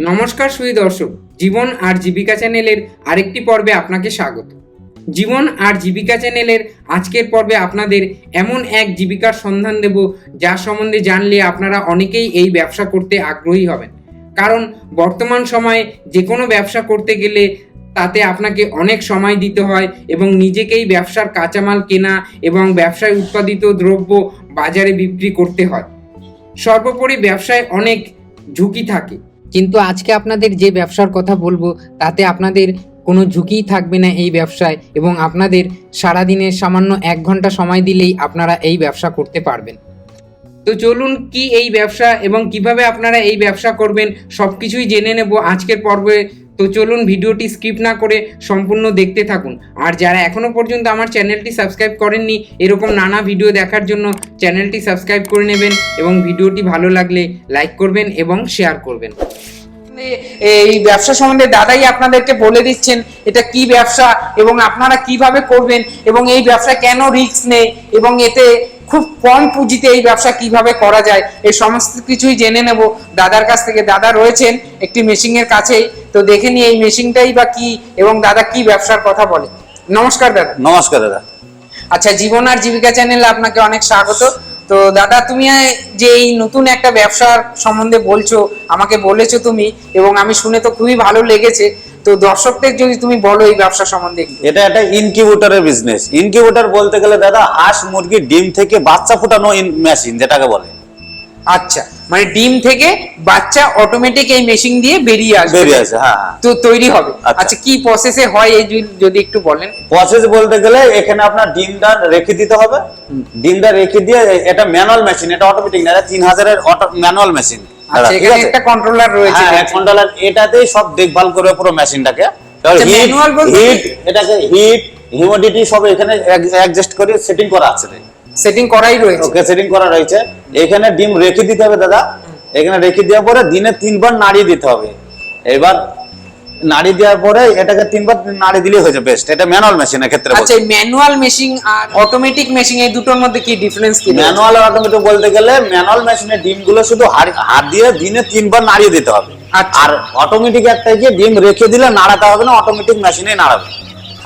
নমস্কার সুই দর্শক, জীবন আর জীবিকা চ্যানেলের আরেকটি পর্বে আপনাকে স্বাগত। জীবন আর জীবিকা চ্যানেলের আজকের পর্বে আপনাদের এমন এক জীবিকার সন্ধান দেব, যা সম্বন্ধে জানলে আপনারা অনেকেই এই ব্যবসা করতে আগ্রহী হবেন। কারণ বর্তমান সময়ে যে কোনো ব্যবসা করতে গেলে তাতে আপনাকে অনেক সময় দিতে হয় এবং নিজেকেই ব্যবসার কাঁচামাল কেনা এবং ব্যবসায় উৎপাদিত দ্রব্য বাজারে বিক্রি করতে হয়। সর্বোপরি ব্যবসায় অনেক ঝুঁকি থাকে। কিন্তু আজকে আপনাদের যে ব্যবসার কথা বলব, তাতে আপনাদের কোনো ঝুঁকিই থাকবে না এই ব্যবসায় এবং আপনাদের সারাদিনের সামান্য এক ঘণ্টা সময় দিলেই আপনারা এই ব্যবসা করতে পারবেন। তো চলুন কি এই ব্যবসা এবং কীভাবে আপনারা এই ব্যবসা করবেন সব কিছুই জেনে নেব আজকের পর্বে। তো চলুন ভিডিওটি স্কিপ না করে সম্পূর্ণ দেখতে থাকুন। আর যারা এখনও পর্যন্ত আমার চ্যানেলটি সাবস্ক্রাইব করেননি, এরকম নানা ভিডিও দেখার জন্য চ্যানেলটি সাবস্ক্রাইব করে নেবেন এবং ভিডিওটি ভালো লাগলে লাইক করবেন এবং শেয়ার করবেন। এই ব্যবসা সম্বন্ধে দাদাই আপনাদেরকে বলে দিচ্ছেন, এটা কি ব্যবসা এবং আপনারা কীভাবে করবেন এবং এই ব্যবসা কেন রিস্ক নেই এবং এতে খুব কম পুঁজিতে এই ব্যবসা কীভাবে করা যায়, এই সমস্ত কিছুই জেনে নেব। দাদার কাছ থেকে দাদা রয়েছেন একটি মেশিনের কাছেই। তো দেখে নিই এই মেশিনটাই বা কি এবং দাদা কি ব্যবসার কথা বলে? নমস্কার দাদা। নমস্কার দাদা। আচ্ছা জীবন আর জীবিকা চ্যানেলে আপনাকে অনেক স্বাগত। তো দাদা তুমি যে এই নতুন একটা ব্যবসার সম্বন্ধে বলছো আমাকে বলেছ তুমি এবং আমি শুনে তো খুবই ভালো লেগেছে। তো দর্শকদের যদি তুমি বলো এই ব্যবসা সম্বন্ধে এটা একটা ইনকিউবেটরের বিজনেস ইনকিউবেটর বলতে গেলে দাদা হাঁস মুরগির ডিম থেকে বাচ্চা ফোটানো মেশিন যেটাকে বলে। আচ্ছা মানে ডিম থেকে বাচ্চা অটোমেটিক এই মেশিন দিয়ে বেরিয়ে আসবে। বেরিয়ে আসে হ্যাঁ হ্যাঁ। তো তৈরি হবে। আচ্ছা। আচ্ছা কি প্রসেসে হয় এই যদি- একটু বলেন? প্রসেস বলতে গেলে এখানে আপনার ডিমটা রেখে দিতে হবে। ডিমটা রেখে দিয়ে এটা ম্যানুয়াল মেশিন এটা অটোমেটিক না এটা তিন হাজারের ম্যানুয়াল মেশিন আচ্ছা এখানে একটা কন্ট্রোলার রয়েছে হ্যাঁ এক কন্ট্রোলার এটাতেই সব দেখভাল করবে পুরো মেশিনটাকে আচ্ছা, হিট এটাকে হিট হিউমিডিটি সব এখানে অ্যাডজাস্ট করে সেটিং করা আছে। সেটিং করাই রয়েছে। ওকে সেটিং করা রয়েছে। এখানে ডিম রেখে দিতে হবে দাদা। এখানে রেখে দেওয়ার পরে দিনে তিনবার নাড়িয়ে দিতে হবে। এবার নাড়ি দেওয়ার পরে এটাকে তিনবার নাড়ি দিলেই হয়ে যাবে। বেস্ট এটা ম্যানুয়াল মেশিনের ক্ষেত্রে আচ্ছা ম্যানুয়াল মেশিন আর অটোমেটিক মেশিন এই দুটোর মধ্যে কি ডিফারেন্স কি ম্যানুয়াল আর অটোমেটিক বলতে গেলে ম্যানুয়াল মেশিনের ডিমগুলো শুধু হাত দিয়ে দিনে তিনবার নাড়িয়ে দিতে হবে। আচ্ছা। আর অটোমেটিক একটা কি ডিম রেখে দিলে নাড়াতে হবে না অটোমেটিক মেশিনে নাড়াবে।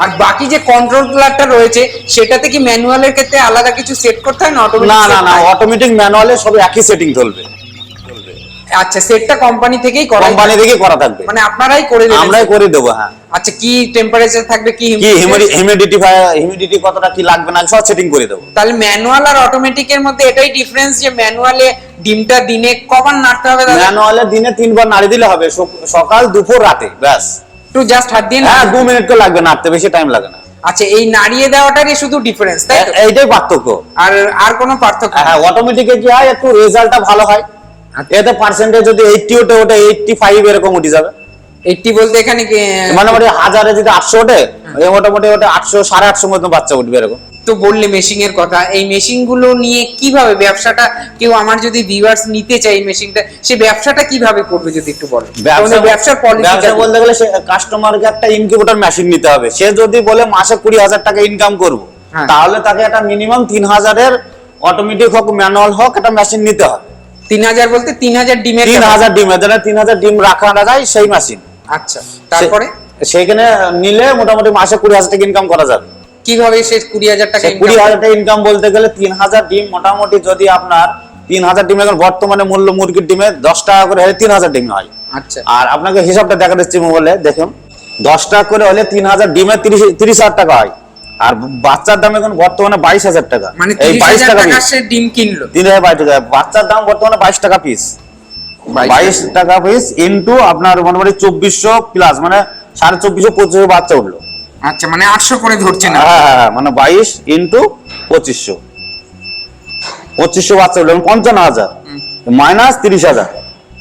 আর বাকি যে কন্ট্রোলারটা রয়েছে সেটাতে কি ম্যানুয়ালের ক্ষেত্রে আলাদা কিছু সেট করতে হয় না অটোমেটিক না না না অটোমেটিক ম্যানুয়ালে সব একই সেটিং চলবে। আচ্ছা সেটটা কোম্পানি থেকেই করা কোম্পানি থেকে করা থাকবে। মানে আপনারাই করে দেবেন আমরাই করে দেবো হ্যাঁ। আচ্ছা কি টেম্পারেচার থাকবে কি কি হিউমিডিটি হিউমিডিটি কতটা কি লাগবে না সব সেটিং করে দেবো। তাহলে ম্যানুয়াল আর অটোমেটিক এর মধ্যে এটাই ডিফারেন্স যে ম্যানুয়ালে ডিমটা দিনে কবার নাড়তে হবে ম্যানুয়ালে দিনে তিনবার নাড়ি দিলে হবে সকাল দুপুর রাতে ব্যাস। একটু জাস্ট হাত দিয়ে হ্যাঁ দু মিনিট তো লাগবে নাড়তে বেশি টাইম লাগে না। আচ্ছা এই নাড়িয়ে দেওয়াটারই শুধু ডিফারেন্স তাই এইটাই পার্থক্য। আর আর কোনো পার্থক্য হ্যাঁ অটোমেটিকে কি হয় একটু রেজাল্টটা ভালো হয়। আচ্ছা। এতে পার্সেন্টেজ যদি এইটটি ওঠে ওটা এইটটি ফাইভ এরকম উঠে যাবে। এইটটি বলতে এখানে কি মোটামুটি হাজারে যদি আটশো ওঠে মোটামুটি ওটা আটশো সাড়ে আটশো মতো বাচ্চা উঠবে এরকম। তো বললে মেশিং এর কথা এই মেশিনগুলো নিয়ে কীভাবে ব্যবসাটা কেউ আমার যদি ভিউয়ার্স নিতে চাই মেশিনটা সে ব্যবসাটা কীভাবে করবে যদি একটু বলো ব্যবসার পলিসি বলতে গেলে কাস্টমারকে একটা ইনকিউবেটর মেশিন নিতে হবে। সে যদি বলে মাসে কুড়ি হাজার টাকা ইনকাম করব হ্যাঁ। তাহলে তাকে একটা মিনিমাম তিন হাজারের অটোমেটিক হোক ম্যানুয়াল হোক একটা মেশিন নিতে হবে। তিন হাজার বলতে তিন হাজার ডিমের তিন হাজার ডিম এখানে তিন হাজার ডিম রাখা যায় সেই মেশিন আচ্ছা তারপরে? সেখানে নিলে মোটামুটি মাসে কুড়ি হাজার টাকা ইনকাম করা যাবে। কীভাবে সে কুড়ি হাজার টাকা কুড়ি হাজার টাকা ইনকাম বলতে গেলে তিন হাজার ডিম মোটামুটি যদি আপনার তিন হাজার ডিম এখন বর্তমানে মূল্য মুরগির ডিমে দশ টাকা করে হলে তিন হাজার ডিম হয়। আচ্ছা। আর আপনাকে হিসাবটা দেখা দিচ্ছি মোবাইলে দেখুন। দশ টাকা করে হলে তিন হাজার ডিমে তিরিশ তিরিশ হাজার টাকা হয়। আর বাচ্চার দাম এখন বর্তমানে বাইশ হাজার টাকা। মানে এই বাইশ টাকা ডিম কিনলো। তিন হাজার বাইশ টাকা। বাচ্চার দাম বর্তমানে বাইশ টাকা পিস বাইশ টাকা। পিস ইন্টু আপনার মোটামুটি চব্বিশশো প্লাস মানে সাড়ে চব্বিশশো পঁচিশশো বাচ্চা উঠল। আচ্ছা মানে আটশো করে ধরছে না? হ্যাঁ হ্যাঁ, হ্যাঁ, মানে বাইশ ইন্টু পঁচিশশো। পঁচিশশো বাচ্চা উঠল পঞ্চান্ন হাজার। মাইনাস তিরিশ হাজার।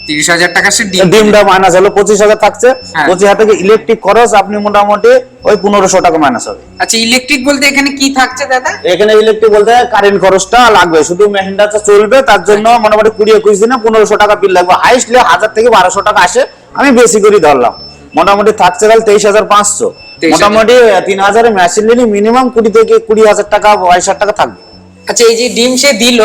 তিরিশ হাজার টাকা সে ডিমটা মাইনাস হলো পঁচিশ হাজার থাকছে। হ্যাঁ। পঁচিশ হাজার থেকে ইলেকট্রিক খরচ আপনি মোটামুটি ওই পনেরোশো টাকা মাইনাস হবে। আচ্ছা ইলেকট্রিক বলতে এখানে কি থাকছে দাদা? এখানে ইলেকট্রিক বলতে কারেন্ট খরচটা লাগবে শুধু মেশিনটা চলবে তার জন্য মোটামুটি কুড়ি একুশ দিনে পনেরোশো টাকা বিল লাগবে। হাইস্টলি হাজার থেকে বারোশো টাকা আসে আমি বেশি করে ধরলাম। মোটামুটি থাকছে তেইশ হাজার পাঁচশো। 23,000 মোটামুটি তিন হাজারের মেশিন নিলে মিনিমাম কুড়ি থেকে কুড়ি হাজার টাকা বাইশ হাজার টাকা থাকবে। আচ্ছা এই যে ডিম সে দিল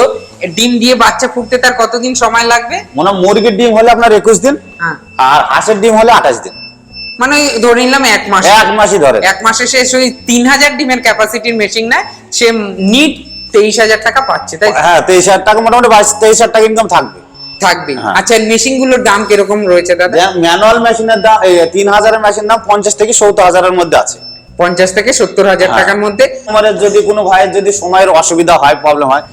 ডিম দিয়ে বাচ্চা ফুটতে তার কতদিন সময় লাগবে? মনে মুরগির ডিম হলে আপনার একুশ দিন হ্যাঁ। আর হাঁসের ডিম হলে আঠাশ দিন। মানে ধরে নিলাম এক মাস। এক মাসই ধরে। এক মাসে সে সেই তিন হাজার ডিমের ক্যাপাসিটির মেশিন নেয় সে নিট তেইশ হাজার টাকা পাচ্ছে তাই হ্যাঁ তেইশ হাজার টাকা মোটামুটি বাইশ তেইশ হাজার টাকা ইনকাম থাকবে। থাকবে হ্যাঁ। আচ্ছা মেশিনগুলোর দাম কীরকম রয়েছে দাদা? ম্যানুয়াল মেশিনের দাম তিন হাজারের মেশিন দাম পঞ্চাশ থেকে সত্তর হাজারের মধ্যে আছে। পঞ্চাশ থেকে সত্তর হাজার হ্যাঁ। টাকার মধ্যে? আমাদের যদি কোনো ভাইয়ের যদি সময়ের অসুবিধা হয় প্রবলেম হয়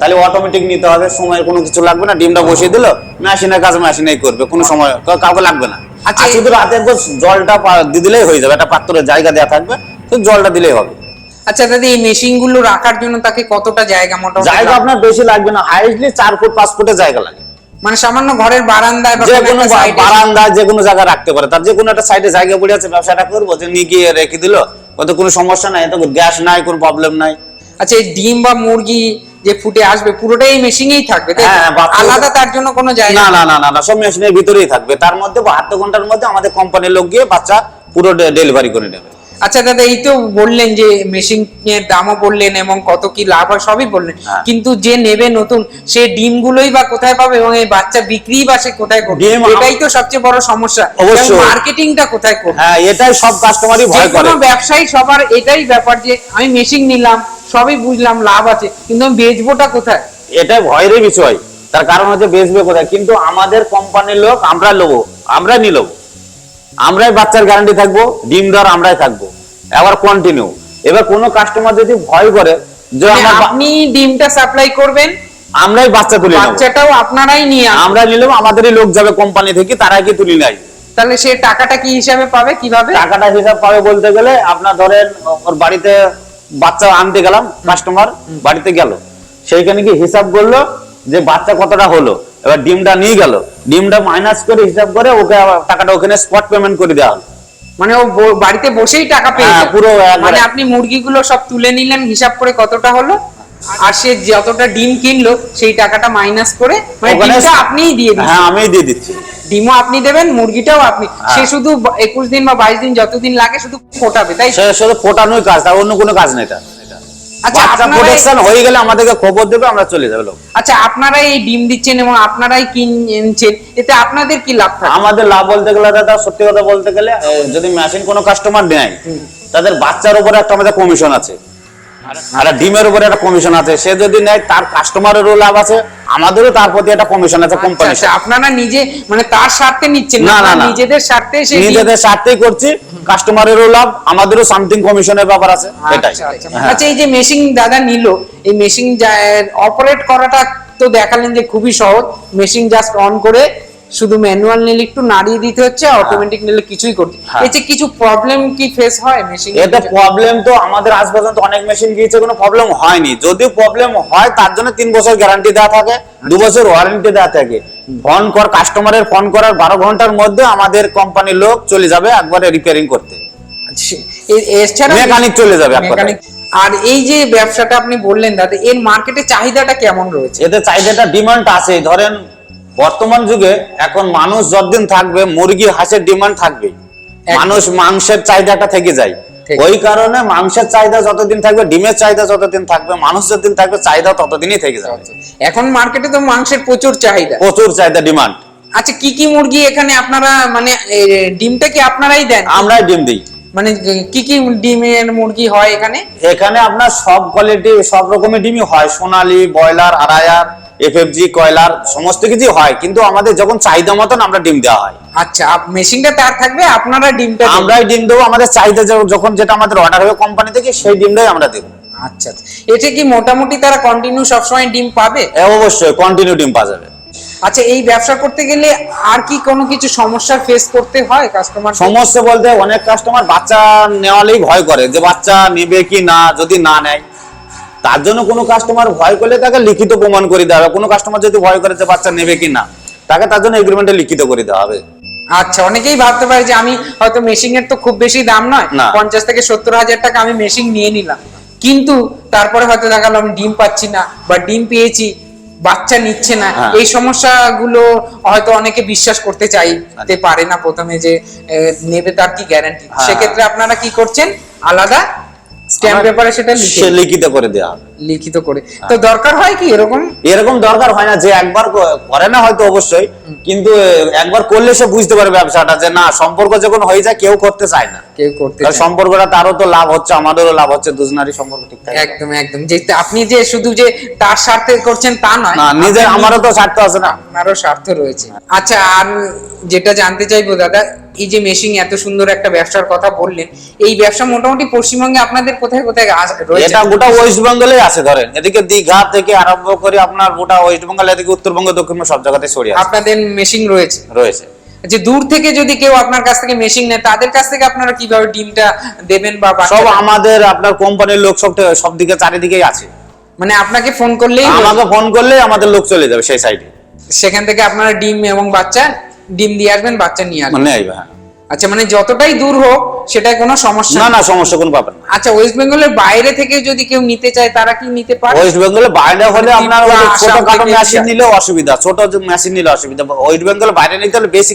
তাহলে অটোমেটিক নিতে হবে সময়ের কোনো কিছু লাগবে না ডিমটা বসিয়ে দিল মেশিনের কাজ মেশিনেই করবে কোনো সময় কাউকে লাগবে না। আচ্ছা, শুধু রাতে জলটা দিয়ে দিলেই হয়ে যাবে একটা পাত্রের জায়গা দেওয়া থাকবে তো জলটা দিলেই হবে। আচ্ছা দাদা এই মেশিনগুলো রাখার জন্য তাকে কতটা জায়গা মোটামুটি জায়গা আপনার বেশি লাগবে না। হাইস্টলি চার ফুট পাঁচ ফুটের জায়গা লাগে। মানে সামান্য ঘরের বারান্দায় বা যে কোনো বারান্দায় যে কোনো জায়গায় রাখতে পারে। তার যে কোনো একটা সাইডে জায়গা পড়ে আছে ব্যবসাটা করব যে নিয়ে গিয়ে রেখে দিল ওতে কোনো সমস্যা নাই এত গ্যাস নাই কোনো প্রবলেম নাই। আচ্ছা এই ডিম বা মুরগি যে ফুটে আসবে পুরোটাই মেশিনেই থাকবে হ্যাঁ, আলাদা তার জন্য কোনো জায়গা না না না না না সব মেশিনের ভিতরেই থাকবে। তার মধ্যে বাহাত্তর ঘণ্টার মধ্যে আমাদের কোম্পানির লোক গিয়ে বাচ্চা পুরো ডেলিভারি করে নেবে। আচ্ছা দাদা এই তো বললেন যে মেশিন এর দামও বললেন এবং কত কি লাভ হয় সবই বললেন। হ্যাঁ। কিন্তু যে নেবে নতুন সে ডিম গুলোই বা কোথায় পাবে এবং এই বাচ্চা বিক্রি বা সে কোথায় করবে? এটাই তো সবচেয়ে বড় সমস্যা। অবশ্যই। মার্কেটিংটা কোথায় করবে? হ্যাঁ এটাই সব কাস্টমারই ভয় করে। কোনো ব্যবসায়ী সবার এটাই ব্যাপার যে আমি মেশিন নিলাম সবই বুঝলাম লাভ আছে কিন্তু আমি বেচবোটা কোথায়? এটা ভয়েরই বিষয়। তার কারণ হচ্ছে বেচবে কোথায়? কিন্তু আমাদের কোম্পানির লোক আমরা নেব আমরা নিয়ে নেব আমরাই বাচ্চার গ্যারান্টি থাকব ডিম দর আমরাই থাকব। এবার কন্টিনিউ এবার কোনো কাস্টমার যদি ভয় করে যে মানে আপনি ডিমটা সাপ্লাই করবেন আমরাই বাচ্চা তুলে বাচ্চাটাও আপনারাই নিয়ে আমরা নিলাম আমাদেরই লোক যাবে কোম্পানি থেকে তারাই কি তুলে নেয়? তাহলে সে টাকাটা কি হিসাবে পাবে কীভাবে? টাকাটা হিসাব পাবে বলতে গেলে আপনার ধরেন ওর বাড়িতে বাচ্চা আনতে গেলাম কাস্টমার বাড়িতে গেল। সেইখানে কি হিসাব করল যে বাচ্চা কতটা হলো? এবার ডিমটা নিয়ে গেল। ডিমটা মাইনাস করে হিসাব করে ওকে টাকাটা ওখানে স্পট পেমেন্ট করে দেওয়া হলো। মানে ও বাড়িতে বসেই টাকা পেয়ে হ্যাঁ, পুরো মানে আপনি মুরগিগুলো সব তুলে নিলেন হিসাব করে কতটা হলো? আর সে যতটা ডিম কিনলো সেই টাকাটা মাইনাস করে মানে ডিমটা আপনিই দিয়ে দিচ্ছেন। হ্যাঁ আমি দিয়ে দিচ্ছি। ডিমও আপনি দেবেন মুরগিটাও আপনি। হ্যাঁ। সে শুধু একুশ দিন বা বাইশ দিন যতদিন লাগে শুধু ফোটাবে তাই শুধু ফোটানোই কাজ তার অন্য কোনো কাজ নেই এটা। আচ্ছা প্রোটেকশন হয়ে গেলে আমাদেরকে খবর দেবে আমরা চলে যাবে লোক। আচ্ছা এই ডিম দিচ্ছেন এবং আপনারাই কিনছেন এতে আপনাদের কি লাভ থাকে? আমাদের লাভ বলতে গেলে দাদা সত্যি কথা বলতে গেলে যদি মেশিন কোনো কাস্টমার নেয় তাদের বাচ্চার উপরে একটা আমাদের কমিশন আছে। আর ডিমের উপরে একটা কমিশন আছে। সে যদি নেয় তার কাস্টমারেরও লাভ আছে আমাদেরও তার প্রতি একটা কমিশন আছে কোম্পানি কোম্পানির আচ্ছা, আপনারা নিজে মানে তার স্বার্থে নিচ্ছেন না, না। নিজেদের স্বার্থে নিজেদের স্বার্থেই করছি কাস্টমারেরও লাভ আমাদেরও সামথিং কমিশনের ব্যাপার আছে এটাই আচ্ছা আচ্ছা। হ্যাঁ। আচ্ছা এই যে মেশিন দাদা নিল এই মেশিন অপারেট করাটা তো দেখালেন যে খুবই সহজ মেশিন জাস্ট অন করে শুধু ম্যানুয়াল নিলে একটু নাড়িয়ে দিতে হচ্ছে অটোমেটিক নিলে কিছুই করতে হ্যাঁ। এতে কিছু প্রবলেম কি ফেস হয়? মেশিন এতে প্রবলেম তো আমাদের আজ পর্যন্ত অনেক মেশিন গিয়েছে কোনো প্রবলেম হয়নি। যদি প্রবলেম হয় তার জন্য তিন বছর গ্যারান্টি দেওয়া থাকে দু বছর ওয়ারেন্টি দেওয়া থাকে। ফোন কর কাস্টমারের ফোন করার বারো ঘণ্টার মধ্যে আমাদের কোম্পানির লোক চলে যাবে একবারে রিপেয়ারিং করতে। মেকানিক চলে যাবে আর এই যে ব্যবসাটা আপনি বললেন দাদা এর মার্কেটে চাহিদাটা কেমন রয়েছে? এতে চাহিদাটা ডিমান্ড আছে। ধরেন বর্তমান যুগে এখন মানুষ যতদিন থাকবে মুরগি হাঁসের ডিমান্ড থাকবে মানুষ মাংসের চাহিদাটা থেকে যায়। ওই কারণে মাংসের চাহিদা যতদিন থাকবে ডিমের চাহিদা যতদিন থাকবে মানুষ যতদিন থাকবে চাহিদা ততদিনই থেকে যাবে। এখন মার্কেটে তো মাংসের প্রচুর চাহিদা। প্রচুর চাহিদা ডিমান্ড আচ্ছা কি কি মুরগি এখানে আপনারা মানে ডিমটা কি আপনারাই দেন? আমরাই ডিম দিই। মানে কি কি ডিমের মুরগি হয় এখানে? এখানে আপনার সব কোয়ালিটি সব রকমের ডিমই হয়। সোনালি ব্রয়লার আড়াইয়ার এফএফজি কয়লার সমস্ত কিছুই হয়। কিন্তু আমাদের যখন চাহিদা মতন আমরা ডিম দেওয়া হয়। আচ্ছা মেশিনটা তার থাকবে? আপনারা ডিমটা। আমরাই ডিম দেবো। আমাদের চাহিদা যখন যেটা আমাদের অর্ডার হবে কোম্পানি থেকে সেই ডিমটাই আমরা দেবো। আচ্ছা আচ্ছা। এটা কি মোটামুটি তারা কন্টিনিউ সবসময় ডিম পাবে? অবশ্যই কন্টিনিউ ডিম পাওয়া যাবে। আচ্ছা এই ব্যবসা করতে গেলে আর কি কোনো কিছু সমস্যা ফেস করতে হয় কাস্টমার সমস্যা বলতে অনেক কাস্টমার বাচ্চা নেওয়ালেই ভয় করে যে বাচ্চা নেবে কি না যদি না নেয়। তার জন্য কোনো কাস্টমার ভয় করলে তাকে লিখিত প্রমাণ করে দেওয়া হবে। কোনো কাস্টমার যদি ভয় করে যে বাচ্চা নেবে কি না তাকে তার জন্য এগ্রিমেন্টে লিখিত করে দেওয়া হবে। আচ্ছা অনেকেই ভাবতে পারে যে আমি হয়তো মেশিন এর তো খুব বেশি দাম নয়। পঞ্চাশ থেকে সত্তর হাজার টাকা আমি মেশিন নিয়ে নিলাম। কিন্তু তারপরে হয়তো দেখাল আমি ডিম পাচ্ছি না বা ডিম পেয়েছি বাচ্চা নিচ্ছে না। এই এই সমস্যাগুলো হয়তো অনেকে বিশ্বাস করতে চাইতে পারে না প্রথমে যে নেবে তার কি গ্যারান্টি হ্যাঁ। সেক্ষেত্রে আপনারা কি করছেন? আলাদা স্ট্যাম্প পেপারে সেটা লিখে লিখিত করে দেওয়া হবে। লিখিত করে। তো দরকার হয় কি এরকম? এরকম দরকার হয় না যে একবার করে না হয়তো অবশ্যই কিন্তু একবার করলে সে বুঝতে পারে ব্যবসাটা যে না সম্পর্ক যখন হয়ে যায় কেউ করতে চায় না। কেউ করতে চায়। সম্পর্কটা তারও তো লাভ হচ্ছে আমাদেরও লাভ হচ্ছে দুজনারই সম্পর্ক ঠিক থাকে একদম একদম। যে আপনি যে শুধু যে তার স্বার্থে করছেন তা নয় না নিজের আমারও তো স্বার্থ আছে না। আমারও স্বার্থ রয়েছে। আচ্ছা আর যেটা জানতে চাইব দাদা এই যে মেশিন এত সুন্দর একটা ব্যবসার কথা বললেন এই ব্যবসা মোটামুটি পশ্চিমবঙ্গে আপনাদের কোথায় কোথায় রয়েছে? এটা গোটা ওয়েস্ট বেঙ্গলে আছে ধরেন। এদিকে দীঘা থেকে আরম্ভ করে আপনার গোটা ওয়েস্ট বেঙ্গল এদিকে উত্তরবঙ্গ দক্ষিণবঙ্গ সব জায়গাতে ছড়িয়ে আছে। আপনাদের মেশিন রয়েছে? রয়েছে। যে দূর থেকে যদি কেউ আপনার কাছ থেকে মেশিন নেয় তাদের কাছ থেকে আপনারা কীভাবে ডিমটা দেবেন বা সব আমাদের আপনার কোম্পানির লোক সব সব দিকে চারিদিকেই আছে। মানে আপনাকে ফোন করলেই আমাকে ফোন করলে আমাদের লোক চলে যাবে সেই সাইডে সেখান থেকে আপনারা ডিম এবং বাচ্চা ডিম দিয়ে আসবেন বাচ্চা নিয়ে আসবেন। মানে হ্যাঁ। আচ্ছা মানে যতটাই দূর হোক সেটা কোনো সমস্যা না না সমস্যা কোনো পাবেন না। আচ্ছা ওয়েস্ট বেঙ্গলের বাইরে থেকে যদি কেউ নিতে চায় তারা কি নিতে পারে? ওয়েস্ট বেঙ্গলে বাইরে হলে আপনার ত্রিপুরা, ছোট আসাম মেশিন নিলে অসুবিধা ছোট মেশিন নিলে অসুবিধা। ওয়েস্ট বেঙ্গল বাইরে নিতে হলে বেশি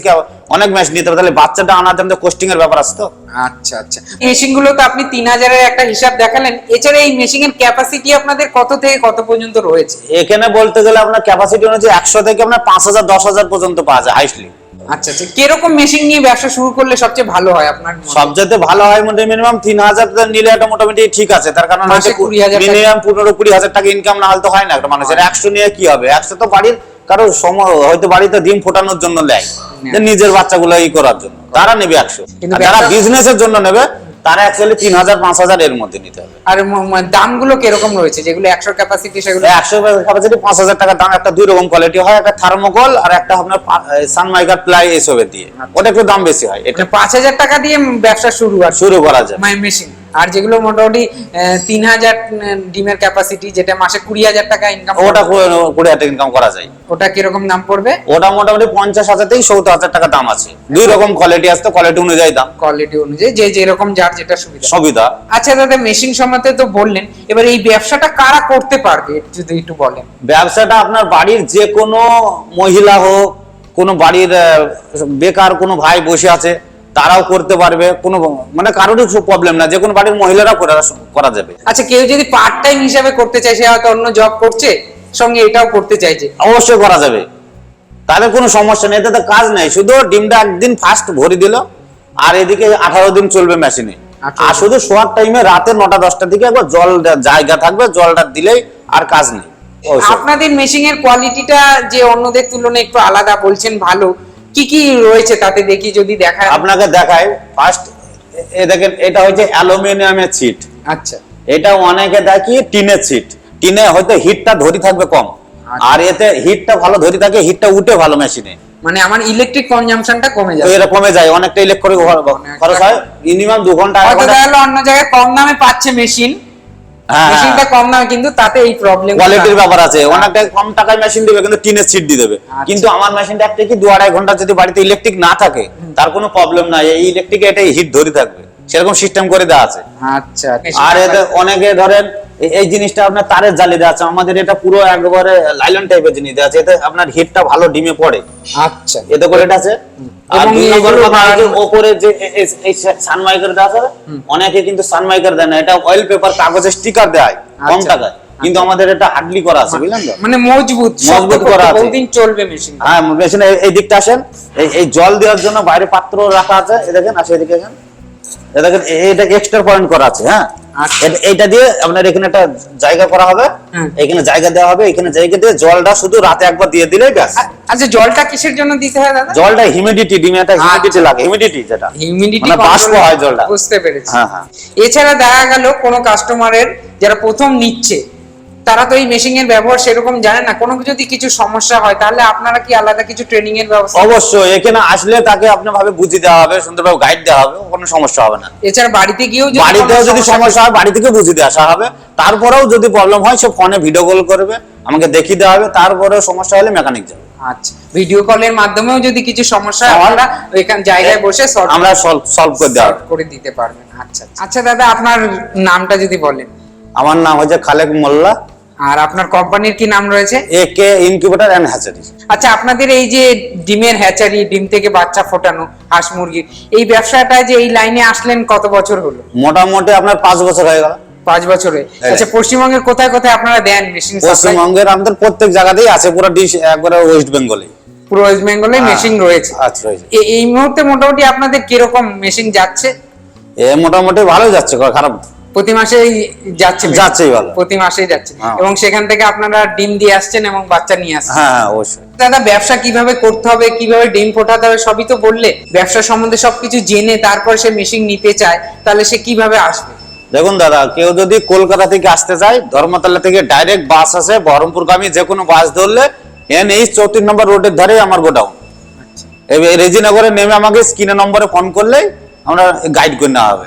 অনেক মেশিন নিতে হবে তাহলে বাচ্চাটা আনাতে আমাদের কোস্টিং এর ব্যাপার আছে তো। আচ্ছা আচ্ছা। মেশিনগুলো তো আপনি তিন হাজারের একটা হিসাব দেখালেন। এছাড়া এই মেশিন এর ক্যাপাসিটি আপনাদের কত থেকে কত পর্যন্ত রয়েছে? এখানে বলতে গেলে আপনার ক্যাপাসিটি অনুযায়ী একশো থেকে আপনার পাঁচ হাজার দশ হাজার পর্যন্ত পাওয়া যায় হাইস্টলি আচ্ছা আচ্ছা কীরকম মেশিন নিয়ে ব্যবসা শুরু করলে সবচেয়ে ভালো হয় আপনার সবচেয়ে ভালো হয় মোটামুটি মিনিমাম তিন হাজার নিলে এটা মোটামুটি ঠিক আছে। তার কারণ মাসে 20,000 টাকা। মিনিমাম পনেরো কুড়ি হাজার টাকা ইনকাম না হলে তো হয় না একটা মানুষের। একশো নিয়ে কি হবে? একশো তো বাড়ির কারও সময় হয়তো বাড়িতে ডিম ফোটানোর জন্য নেয়। যে নিজের বাচ্চাগুলো ই করার জন্য। তারা নেবে একশো। যারা বিজনেস বিজনেসের জন্য নেবে তারা অ্যাকচুয়ালি তিন হাজার পাঁচ হাজার এর মধ্যে নিতে হবে। আর দামগুলো কীরকম রয়েছে? যেগুলো একশো ক্যাপাসিটি সেগুলো একশো ক্যাপাসিটি পাঁচ হাজার টাকার দাম একটা দুই রকম কোয়ালিটি হয় একটা থার্মোকল আর একটা আপনার সানমাইকার প্লাই এসবের দিয়ে। ওটা একটু দাম বেশি হয় এটা মানে পাঁচ হাজার টাকা দিয়ে ব্যবসা শুরু আর শুরু করা যায়। মেশিন আর যেগুলো মোটামুটি তিন হাজার ডিমের ক্যাপাসিটি যেটা মাসে কুড়ি হাজার টাকা ইনকাম ওটা কুড়ি হাজার ইনকাম করা যায়। ওটা কীরকম দাম পড়বে? ওটা মোটামুটি পঞ্চাশ হাজার থেকে সত্তর হাজার টাকা দাম আছে। দুই রকম কোয়ালিটি আছে কোয়ালিটি অনুযায়ী দাম। কোয়ালিটি অনুযায়ী যে যেরকম যার যেটা সুবিধা। সুবিধা। আচ্ছা দাদা মেশিন সম্বন্ধে তো বললেন এবার এই ব্যবসাটা কারা করতে পারবে যদি একটু বলেন? ব্যবসাটা আপনার বাড়ির যে কোনো মহিলা হোক কোনো বাড়ির বেকার কোনো ভাই বসে আছে তারাও করতে পারবে কোনো মানে কারোরই প্রবলেম না যে কোনো বাড়ির মহিলারা করা যাবে। আচ্ছা কেউ যদি পার্ট টাইম হিসাবে করতে চায় সে হয়তো অন্য জব করছে সঙ্গে এটাও করতে চাইছে। অবশ্যই করা যাবে। তাদের কোনো সমস্যা নেই এতে তো কাজ নেই। শুধু ডিমটা একদিন ফার্স্ট ভরে দিল আর এদিকে আঠারো দিন চলবে মেশিনে 18 আর শুধু শোয়ার টাইমে রাতে নটা দশটার দিকে একবার জল জায়গা থাকবে জলটা দিলেই আর কাজ নেই। আপনাদের মেশিন এর কোয়ালিটিটা যে অন্যদের তুলনায় একটু আলাদা বলছেন ভালো। কি কি রয়েছে তাতে দেখি যদি দেখায়। আপনাকে দেখাই। ফার্স্ট এ দেখেন এটা হচ্ছে অ্যালুমিনিয়ামের সিট আচ্ছা। এটা অনেকে দেখি টিনের সিট টিনে হয়তো হিটটা ধরি থাকবে কম। আচ্ছা। আর এতে হিটটা ভালো ধরি থাকে হিটটা উঠে ভালো মেশিনে মানে আমার ইলেকট্রিক কনজাম্পশনটা কমে যায় এটা কমে যায় অনেকটা ইলেকট্রিক খরচ হয়। মিনিমাম দু ঘণ্টা এক হয়তো অন্য জায়গায় কম দামে পাচ্ছে মেশিন মেশিনটা কম না কিন্তু তাতে এই প্রবলেম কোয়ালিটির ব্যাপার আছে। অনেকটা কম টাকায় মেশিন দিবে কিন্তু টিনের সিট দিয়ে দেবে। আচ্ছা। কিন্তু আমার মেশিনটা একটা কি দু আড়াই ঘণ্টা যদি বাড়িতে ইলেকট্রিক না থাকে তার কোনো প্রবলেম নাই। এই ইলেকট্রিকে এটাই হিট ধরে থাকবে। সেরকম সিস্টেম করে দেওয়া আছে। আচ্ছা আর এতে অনেকে ধরেন এই জিনিসটা আপনার তারের জালি দেওয়া আছে। আমাদের এটা পুরো একবারে লাইলন টাইপের জিনিস দেওয়া আছে। এতে আপনার হিটটা ভালো ডিমে পড়ে। আচ্ছা। এতে করে এটা আছে। আর দুই নম্বর কথা হচ্ছে বাড়ানো- ওপরে যে এই সানমাইকার দেওয়া আছে অনেকে কিন্তু সানমাইকার দেয় না। এটা অয়েল পেপার কাগজের স্টিকার দেয়। কম আচ্ছা। টাকায় কিন্তু আমাদের এটা হার্ডলি করা আছে বুঝলেন তো? মানে মজবুত মজবুত করা আছে। বহুদিন চলবে মেশিন হ্যাঁ মেশিনে এই দিকটা আসেন। এই জল দেওয়ার জন্য বাইরে পাত্র রাখা আছে। এই দেখেন আসে এদিকে দেখেন এটা এক্সট্রা পয়েন্ট করা আছে হ্যাঁ? আচ্ছা। এটা- দিয়ে আপনার এখানে একটা জায়গা করা হবে। এখানে জায়গা দেওয়া হবে এখানে জায়গা দিয়ে জলটা শুধু রাতে একবার দিয়ে দিলেই ব্যাস। আচ্ছা জলটা কিসের জন্য দিতে হয় দাদা? জলটা হিউমিডিটি ডিমে একটা হিউমিডিটি লাগে হিউমিডিটি যেটা। হিউমিডিটি মানে বাষ্প হয় জলটা। বুঝতে পেরেছি। হ্যাঁ হ্যাঁ। এছাড়া দেখা গেল কোনো কাস্টমারের যারা প্রথম নিচ্ছে তারা তো এই মেশিন এর ব্যবহার সেরকম জানে না। কোনো যদি কিছু সমস্যা হয় তাহলে আপনারা কি আলাদা কিছু ট্রেনিং এর ব্যবস্থা? অবশ্যই এখানে আসলে তাকে আপনার ভাবে বুঝিয়ে দেওয়া হবে সুন্দরভাবে গাইড দেওয়া হবে কোনো সমস্যা হবে না। এছাড়া বাড়িতে গিয়েও যদি বাড়িতেও যদি সমস্যা হয় বাড়ি থেকে বুঝিয়ে দিয়ে আসা হবে। তারপরেও যদি প্রবলেম হয় সে ফোনে ভিডিও কল করবে আমাকে দেখিয়ে দেওয়া হবে তারপরেও সমস্যা হলে মেকানিক যাবে। আচ্ছা ভিডিও কলের মাধ্যমেও যদি কিছু সমস্যা হয় আমার- ওইখান জায়গায় বসে সলভ আমরা সলভ করে দেওয়া। করে দিতে পারবেন। আচ্ছা। আচ্ছা দাদা আপনার নামটা যদি বলেন। আমার নাম হচ্ছে খালেক মোল্লা। আর আপনার কোম্পানির কি নাম রয়েছে? A K incubator and hatchery আচ্ছা আপনাদের এই যে ডিমের হ্যাচারি ডিম থেকে বাচ্চা ফোটানো হাঁস মুরগির এই ব্যবসাটা যে এই লাইনে আসলেন কত বছর হলো? মোটামুটি আপনার পাঁচ বছর হয়ে গেল। পাঁচ বছরে। আচ্ছা পশ্চিমবঙ্গের কোথায় কোথায় আপনারা দেন মেশিন পশ্চিমবঙ্গের আমাদের প্রত্যেক জায়গাতেই আছে পুরো ডিশ একবারে ওয়েস্ট বেঙ্গলে পুরো ওয়েস্ট বেঙ্গলে। মেশিন রয়েছে। আচ্ছা এই মুহূর্তে মোটামুটি আপনাদের কীরকম মেশিন যাচ্ছে? এ মোটামুটি ভালো যাচ্ছে খারাপ প্রতি মাসেই যাচ্ছে? যাচ্ছেই ভালো। প্রতি মাসেই যাচ্ছে হ্যাঁ। এবং সেখান থেকে আপনারা ডিম দিয়ে আসছেন এবং বাচ্চা নিয়ে আসছেন। হ্যাঁ হ্যাঁ অবশ্যই। দাদা ব্যবসা কীভাবে করতে হবে কীভাবে ডিম ফোটাতে হবে সবই তো বললে। ব্যবসা সম্বন্ধে সবকিছু জেনে তারপর সে মেশিন নিতে চায় তাহলে সে কীভাবে আসবে? দেখুন দাদা কেউ যদি কলকাতা থেকে আসতে চায় ধর্মতলা থেকে ডাইরেক্ট বাস আছে বহরমপুরগামী যে কোনো বাস ধরলে এন এইচ চৌত্রিশ নম্বর রোডের ধারে আমার গোডাউন। এবার রেজিনগরে নেমে আমাকে স্ক্রিনে নম্বরে ফোন করলে আমরা গাইড করে নেওয়া হবে।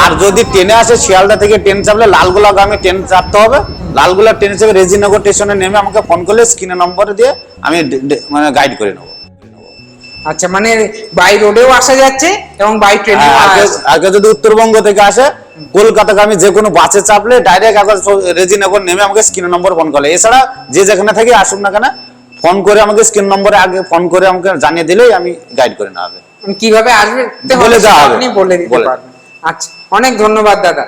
আর যদি ট্রেনে আসে শিয়ালদা থেকে ট্রেন চাপলে লালগোলা গ্রামে ট্রেন চাপতে হবে। লালগোলা ট্রেন চেপে রেজিনগর স্টেশনে নেমে আমাকে ফোন করলে স্ক্রিনে নম্বরে দিয়ে আমি মানে গাইড করে নেব। আচ্ছা মানে বাই রোডেও আসা যাচ্ছে এবং বাই ট্রেনে আগে আগে যদি উত্তরবঙ্গ থেকে আসে কলকাতাকে আমি যে কোনো বাসে চাপলে ডাইরেক্ট একবার রেজিনগর নেমে আমাকে স্ক্রিন নম্বর ফোন করে এছাড়া যে যেখানে থাকি আসুন না কেন ফোন করে আমাকে স্ক্রিন নম্বরে আগে ফোন করে আমাকে জানিয়ে দিলেই আমি গাইড করে নেওয়া হবে। কীভাবে আসবে? বলে দেওয়া হবে। আপনি বলে দিতে। পারবেন। আচ্ছা অনেক ধন্যবাদ দাদা।